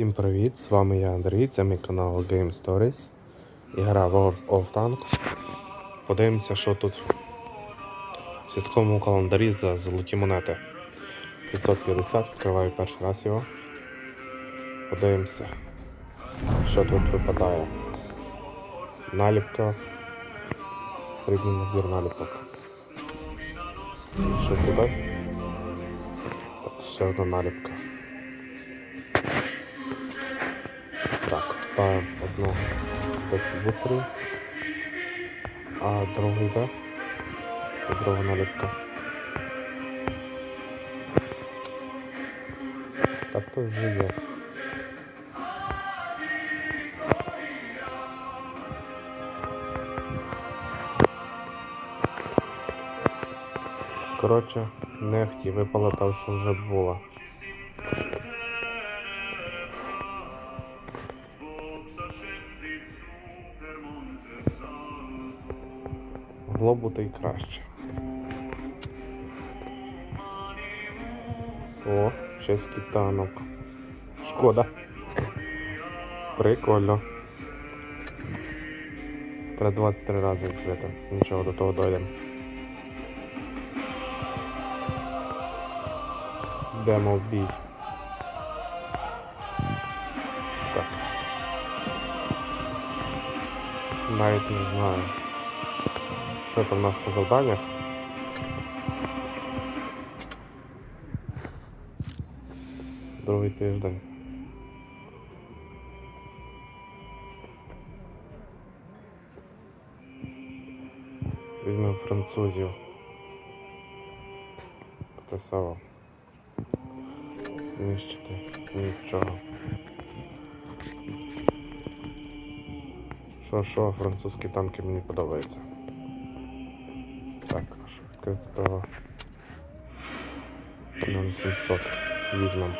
Всім привіт! З вами я Андрій, це мій канал Game Stories. І гра World of Tanks. Подивимося, що тут в святковому календарі за золоті монети. 550, відкриваю перший раз його. Подивимося, що тут випадає. Наліпка. Середній набір наліпок. Що тут? Так, ще одна наліпка. Так, ставимо одну 10 бустерів, а другу йде. І друга наліпка. Так то вже є. Коротше, нехті випала та, що вже була. Могло бути і краще. О, чеський танок. Шкода. Прикольно. Треба 23 рази відкрити. Нічого до того дойдемо. Йдемо бій. Так. Навіть не знаю. Що там у нас по завданнях? Другий тиждень. Візьмемо французів. Красава. Знищити нічого. Що, що, французькі танки мені подобаються. Відкрити того. Нам 700 візьмемо.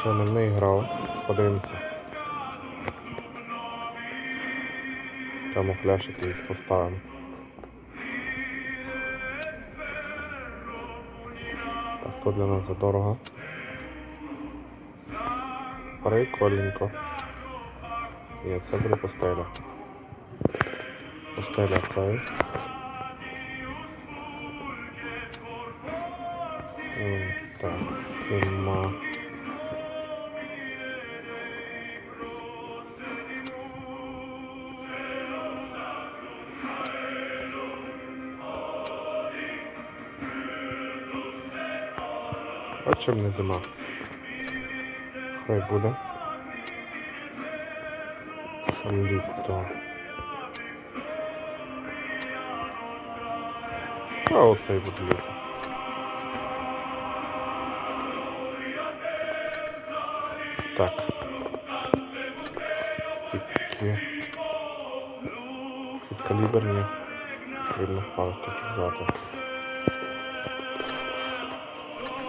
Ще не не грав. Подивимося. Камуфляж якийсь поставимо. Так, то для нас задорого. Прикольненько. Ні, це буде постеля. Постеля цей. Так, сима. А чим не зима? Хай буде. Літо. А оцей буде літо. Так. Тільки. Під каліберні. Потрібно пару штучок взяти.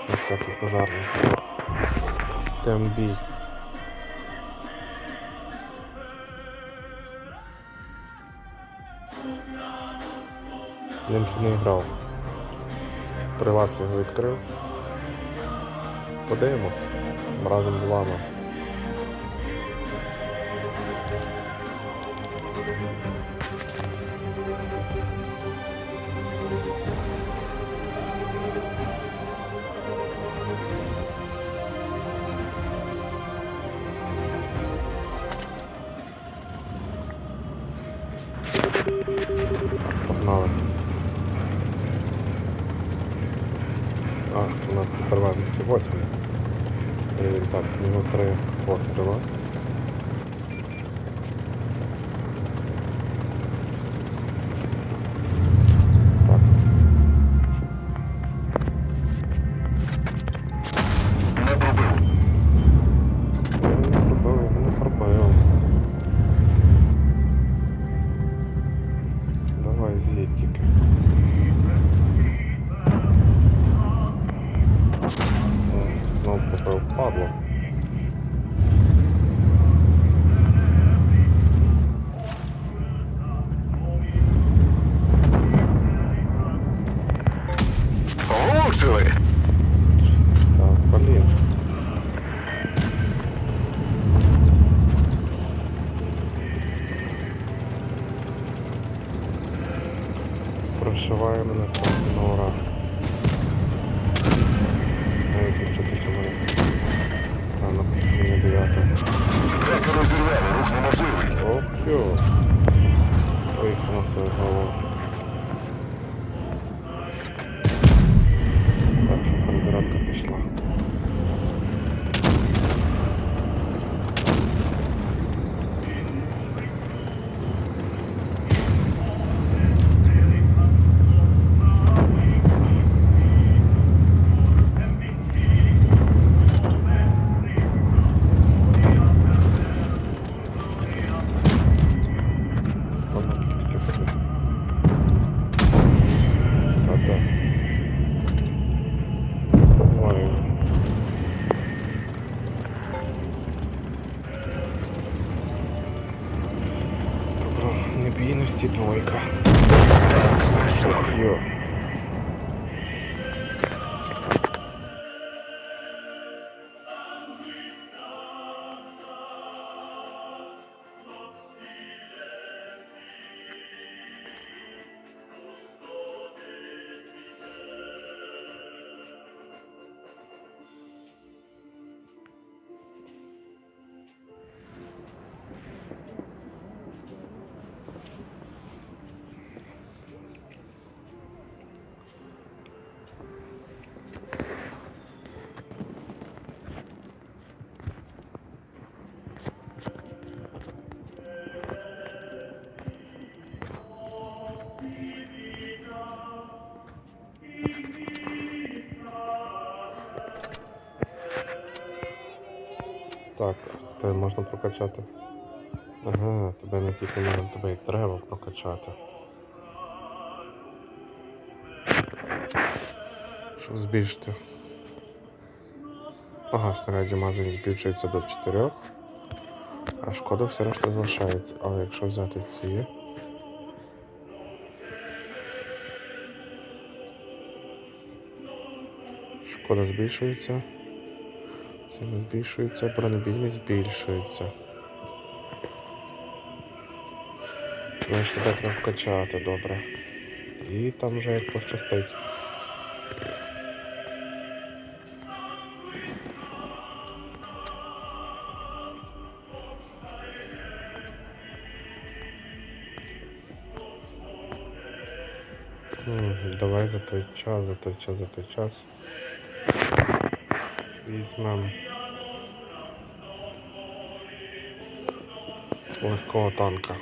Всякий пожарний. Тембій. Ним ще не грав. При вас його відкрив. Подивимось разом з вами. А, у нас тепер варність 8. Рівень так, мінус 3 постріла. Просто на ура. my God. Тебе можна прокачати. Ага, тебе не тільки можна, тебе і треба прокачати. Щоб збільшити. Ага, снаряді магазин збільшується до 4. А шкода все решта залишається. Але якщо взяти ці. Шкода збільшується. Це не збільшується, бронебійність збільшується. Значить, тебе треба вкачати, добре. І там вже як пощастить. Давай за той час, за той час, за той час. Візьмем легкого танка.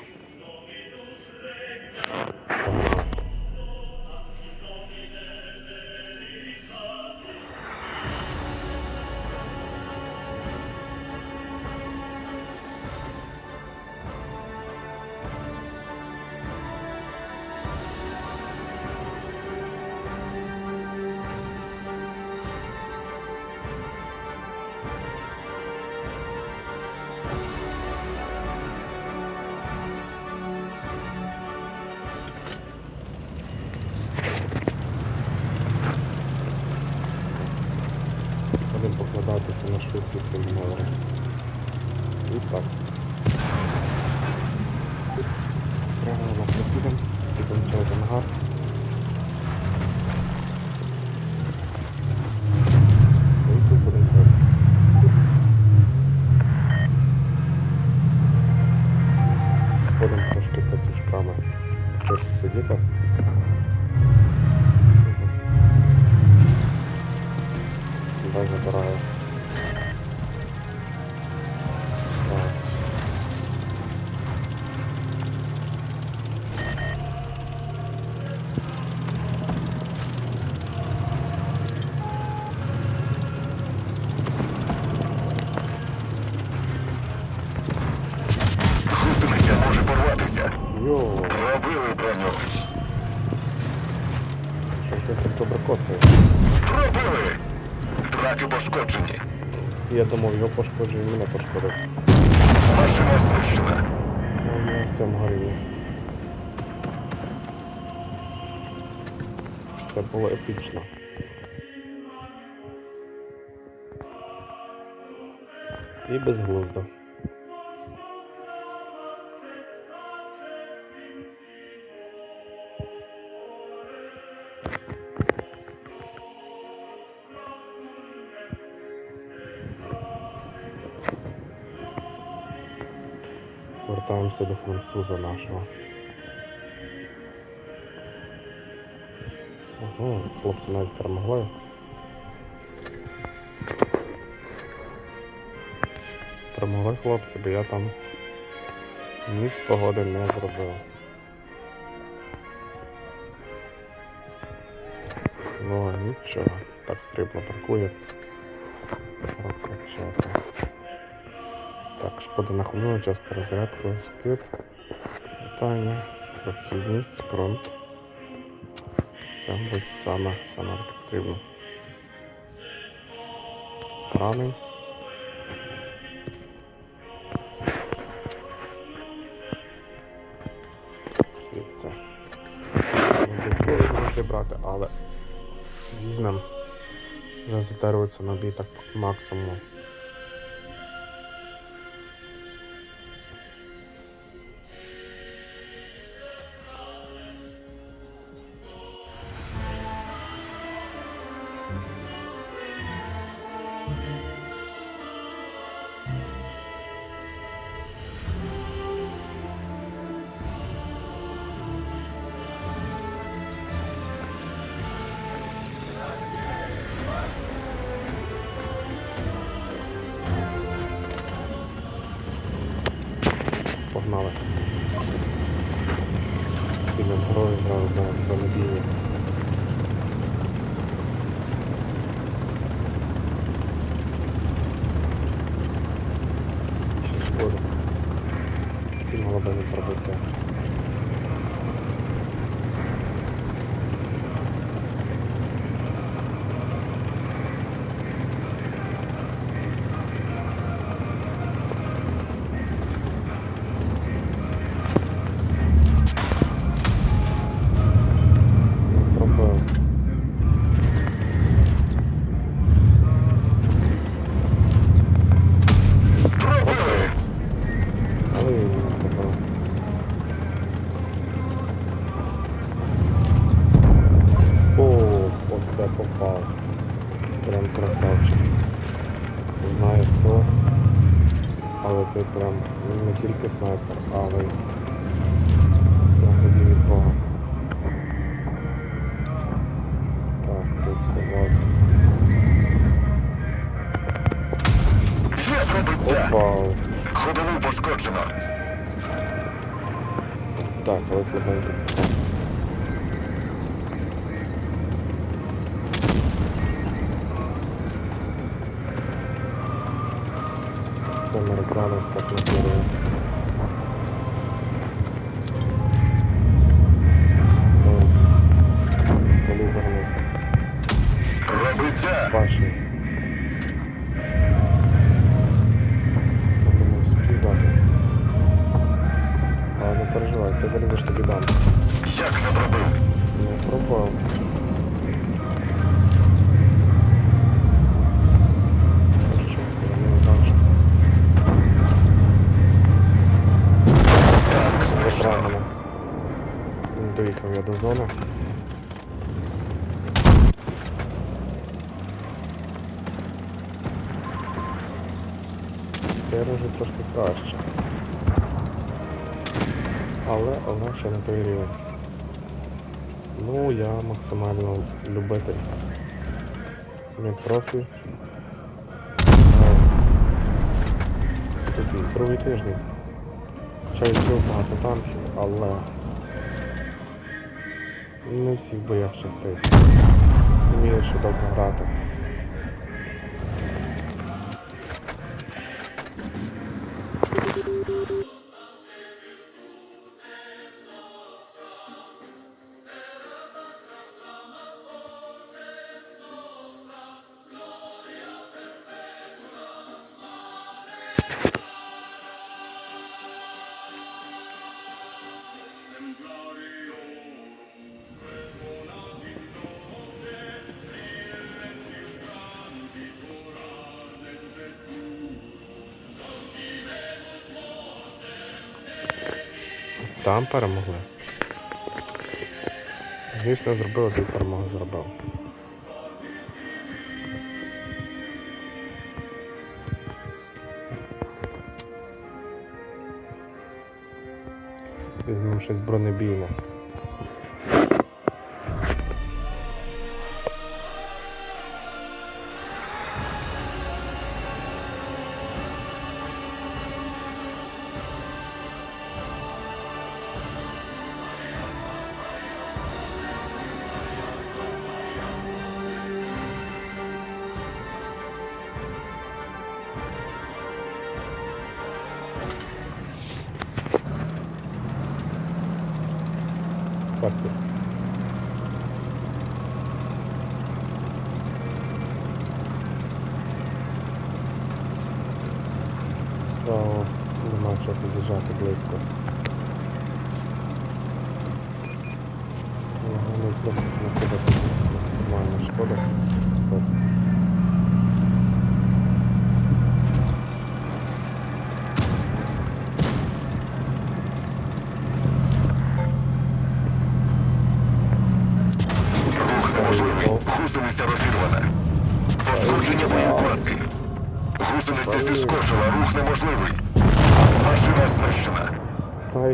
пошкоджує, мене пошкодив. Машина знищена. Ну, у мене всьому горіло. Це було епічно. І безглуздо. Вертаємося до француза нашого. Ого, хлопці навіть перемогли. Перемогли хлопці, бо я там ні з погоди не зробив. Ну, нічого. Так стрибно паркує. Прокачати. Так, шкода на хвилину, час перезарядку, скид. Питання, прохідність, крунт. Це, мабуть, саме, саме так потрібно. Поранень. І це. Зможете брати, але візьмемо. Вже затарюється на бій так по Погнали. Підемо грою зразу до автомобілі. Шкода. Ці мало би не пробиття. Попав. Прям красавчик. Не знаю хто. Але ти прям не тільки снайпер, але й нагоді від Бога. Так, ти сховався. Попав. Ходову пошкоджено. Так, але слабенько. Американець так. Треба не. Але не переживай, ти вилізеш тобі дам. Як не пробив? Не пробував. Але, ще не той. Ну, я максимально любитель. Не профі. Е, Такий другий тиждень. Хоча відбив багато танків, але не всіх боях щастить. Вмію ще добре грати. Там перемогли. Звісно, зробив ти перемогу зробив. Візьмемо щось бронебійне. Під'їжджати близько. Ну, в принципі, максимальна шкода.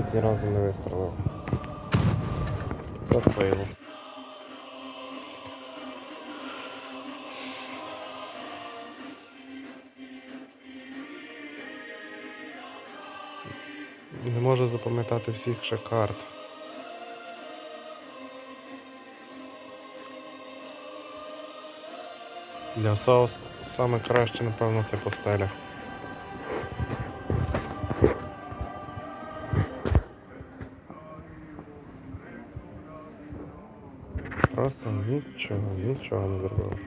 Навіть ні разу не вистрелив. Це фейл. Не можу запам'ятати всіх ще карт. Для САУ саме краще, напевно, це постеля. Просто нічого, нічого не зробив.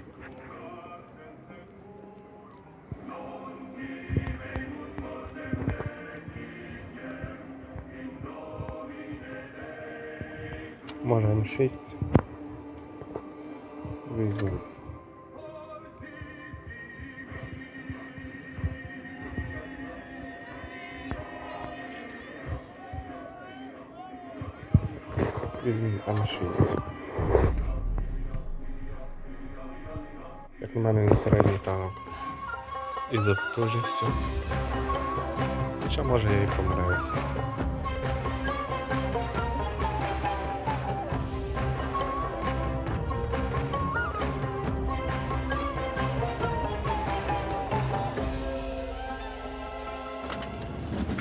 Може М6 візьму. Візьму М6. Середній танк. І за потужністю. Хоча може я і помиляюся.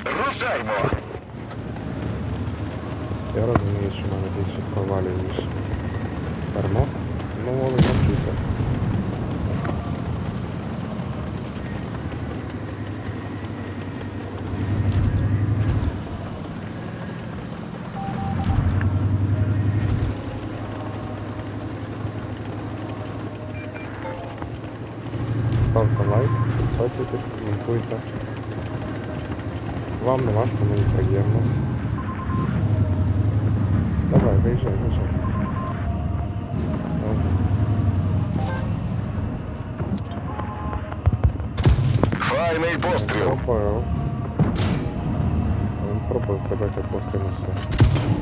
Рушаймо! Я розумію, що в мене більше провалів, ніж перемог. Ну, але навчуся. Ставте лайк, підписуйтесь, коментуйте. Вам не важко, мені приємно. Давай, виїжджай, виїжджай. Добре. Файний постріл. Пробив. Він пробив прибити постійно сюди.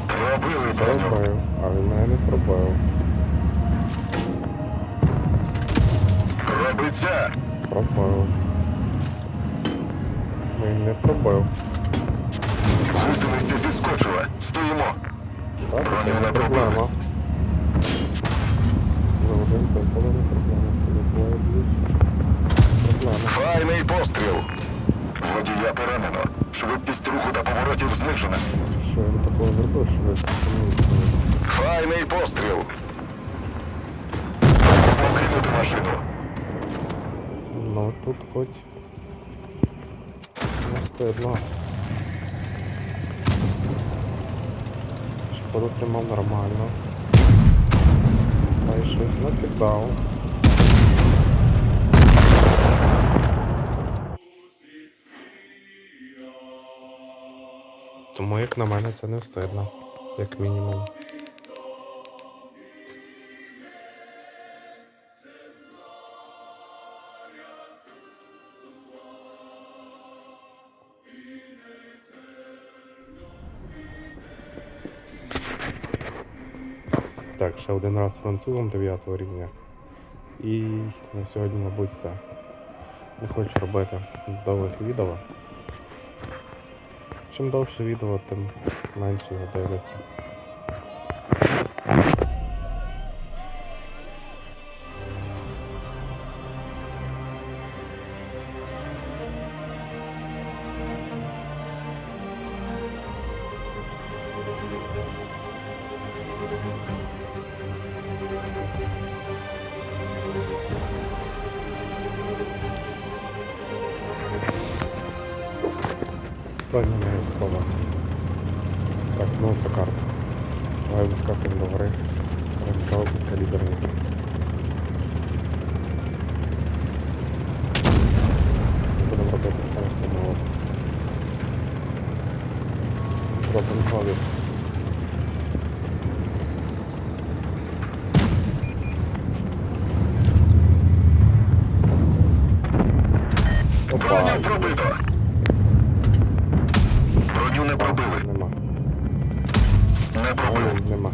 Пробили броню. Пробив, а він мене не пробив. Пробиття. Пробив. Він не пробив. Гусениця зіскочила. Стоїмо. Так, це не проблема. За один це коли не проблема, коли. Проблема. Файний постріл. Водія поранено. Швидкість руху та поворотів знижена. Що він такого зробив, що ви? Файний постріл. Покинути машину. Ну тут хоч не стидно. Шкоду тримав нормально. Та й щось накидав. Тому як на мене це не встидно, як мінімум. Ще, один раз французом 9 рівня. І на сьогодні, мабуть, все. Не хочу робити довгих відео. Чим довше відео, тим менше його дивляться. Броню пробито. Броню не пробили. Нема. Не пробили. Нема.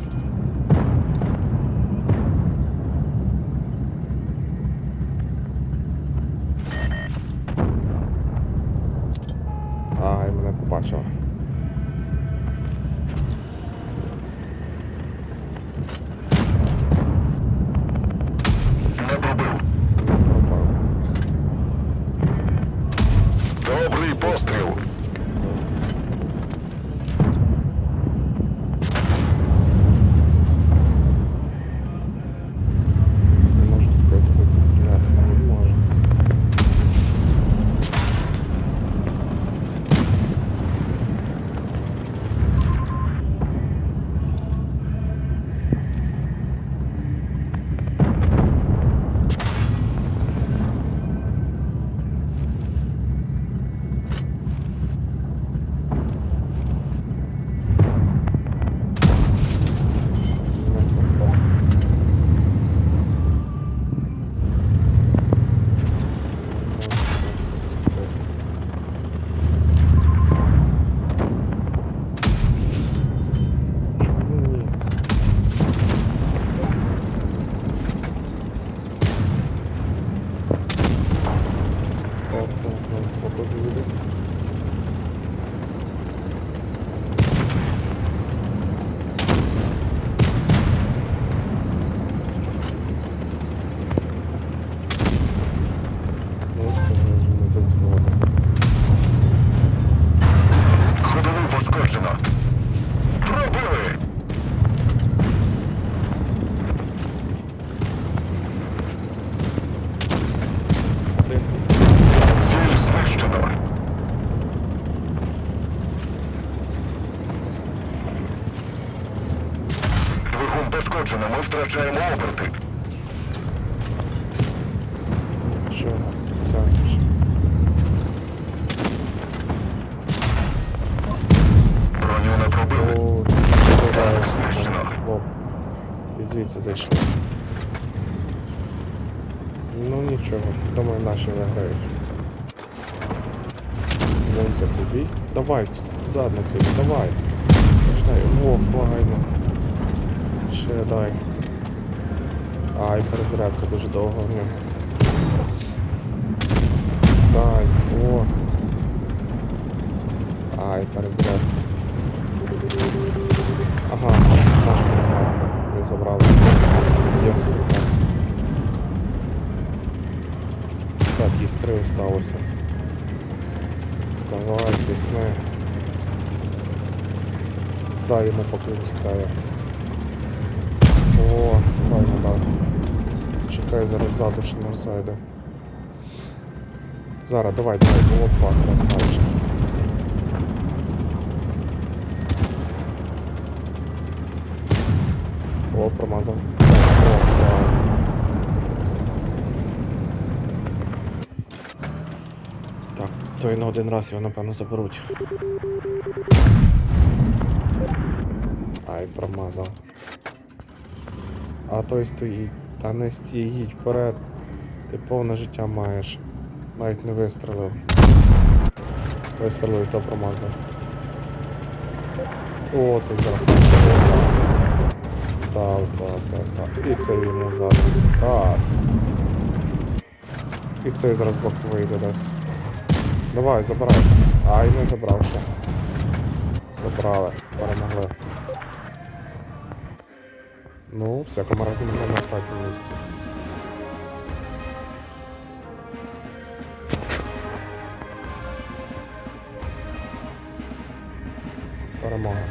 Втрачаємо оберти. Що? Броню не пробили. Так, знищено. І звідси зайшли. Ну нічого, думаю, наші виграють. Дивимося цей бій. Давай, задницю, давай. Ждай, о, файно. Ще дай. Ай, перезарядка дуже довго в нього. Дай, о. Ай, перезарядка. Ага, не забрали. Є сука. Так, їх три осталося. Давай, пісни. Дай йому поки тікає. О, файно дав. Чекай, зараз ззаду ще нас зайде. Зараз, давай, давай, опа, красавчик. О, промазав. Так, той на один раз його напевно заберуть. Ай, промазав. А той стоїть. Та не стій, вперед. Ти повне життя маєш. Навіть не вистрелив. Вистрелив, то промазав. О, це зараз. Так, так, так, так. І це йому зараз. Раз. І цей зараз бок вийде десь. Давай, забирай. Ай, не забрав ще. Забрали, перемогли. Ну, всякому разі ми на останньому місці. Перемога.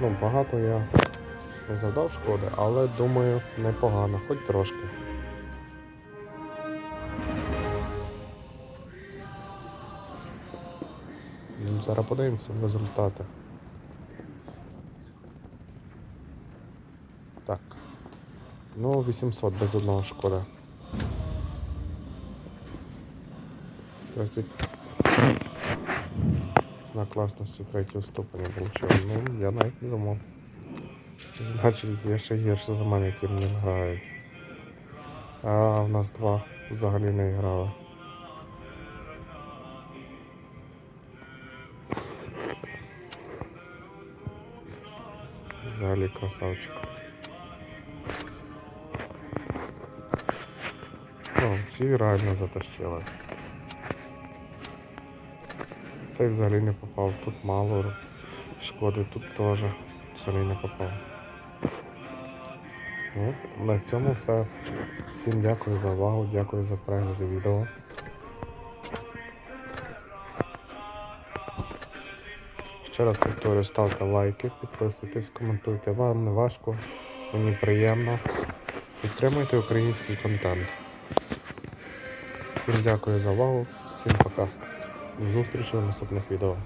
Ну, багато я не завдав шкоди, але думаю, непогано, хоч трошки. Ну, Зараз подивимося результати. Так. Ну, 800 без одного шкода. Третій. Знак класності третього ступеня получив. Ну, я навіть не думав. Значить, є ще гірше за мене, які не грають. А в нас два взагалі не грали. Взагалі красавчик. Ці реально затащили. Цей взагалі не попав, тут мало шкоди, тут теж взагалі не попав. Ну, на цьому все. Всім дякую за увагу, дякую за перегляд відео. Ще раз повторюю, ставте лайки, підписуйтесь, коментуйте. Вам не важко, мені приємно. Підтримуйте український контент. Всім дякую за увагу, всім пока. До зустрічі в наступних відео.